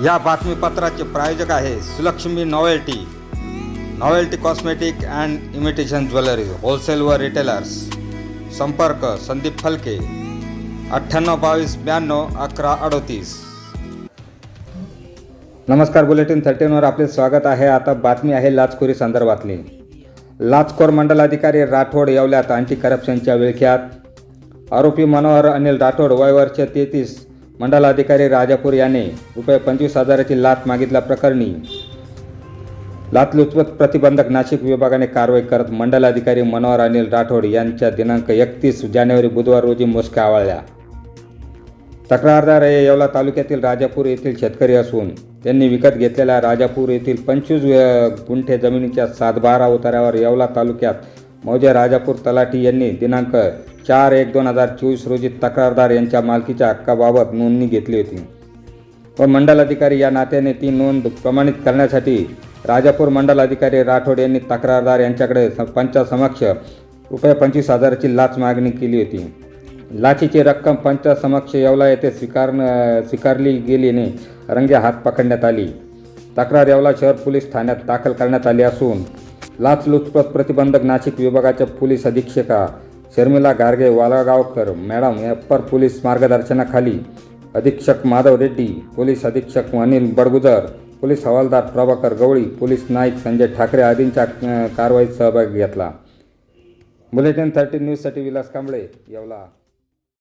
या बातमीपत्राचे प्रायोजक आहे Sulakshmi novelty. Novelty cosmetic and imitation jewellery wholesale व रिटेलर्स. संपर्क संदीप फलके. अठ्ठ्याण्णव बावीस ब्याण्णव अकरा अडोतीस. नमस्कार बुलेटिन थर्टीनवर आपले स्वागत आहे. आता बातमी आहे लाचखोरी संदर्भातली. लाचखोर मंडलाधिकारी राठोड येवल्यात अँटी करप्शनच्या विळख्यात. आरोपी मनोहर अनिल राठोड वय वर्ष तेहतीस मंडलाधिकारी राजापूर याने रुपये पंचवीस हजाराची लाच मागितल्याप्रकरणी लाचलुचपत प्रतिबंधक नाशिक विभागाने कारवाई करत मंडलाधिकारी मनोहर अनिल राठोड यांच्या दिनांक एकतीस जानेवारी बुधवार रोजी मुसक्या आवळल्या. तक्रारदार हे येवला तालुक्यातील राजापूर येथील शेतकरी असून त्यांनी विकत घेतलेल्या राजापूर येथील पंचवीस गुंठे जमिनीच्या सातबारा उतार्यावर येवला तालुक्यात मौजे राजापूर तलाठी यांनी दिनांक चार एक दोन हजार चोवीस रोजी तक्रारदार यांच्या मालकीच्या हक्काबाबत नोंदणी घेतली होती. व मंडलाधिकारी या नात्याने ती नोंद प्रमाणित करण्यासाठी राजापूर मंडलाधिकारी राठोड यांनी तक्रारदार यांच्याकडे स- पंचासमक्ष रुपये पंचवीस हजाराची लाच मागणी केली होती. लाचीची रक्कम पंचासमक्ष येवला येथे स्वीकारण स्वीकारली गेल्याने रंगे हात पकडण्यात आली. तक्रार येवला शहर पोलीस ठाण्यात दाखल करण्यात आली असून लाचलुचपत प्रतिबंधक नाशिक विभागाच्या पोलीस अधीक्षका शर्मिला गारगे वालागावकर मॅडम या अप्पर पोलीस मार्गदर्शनाखाली अधीक्षक माधव रेड्डी पोलीस अधीक्षक अनिल बडगुजर पोलीस हवालदार प्रभाकर गवळी पोलीस नाईक संजय ठाकरे आदींच्या कारवाईत सहभाग घेतला. बुलेटिन थर्टी न्यूजसाठी विलास कांबळे येवला.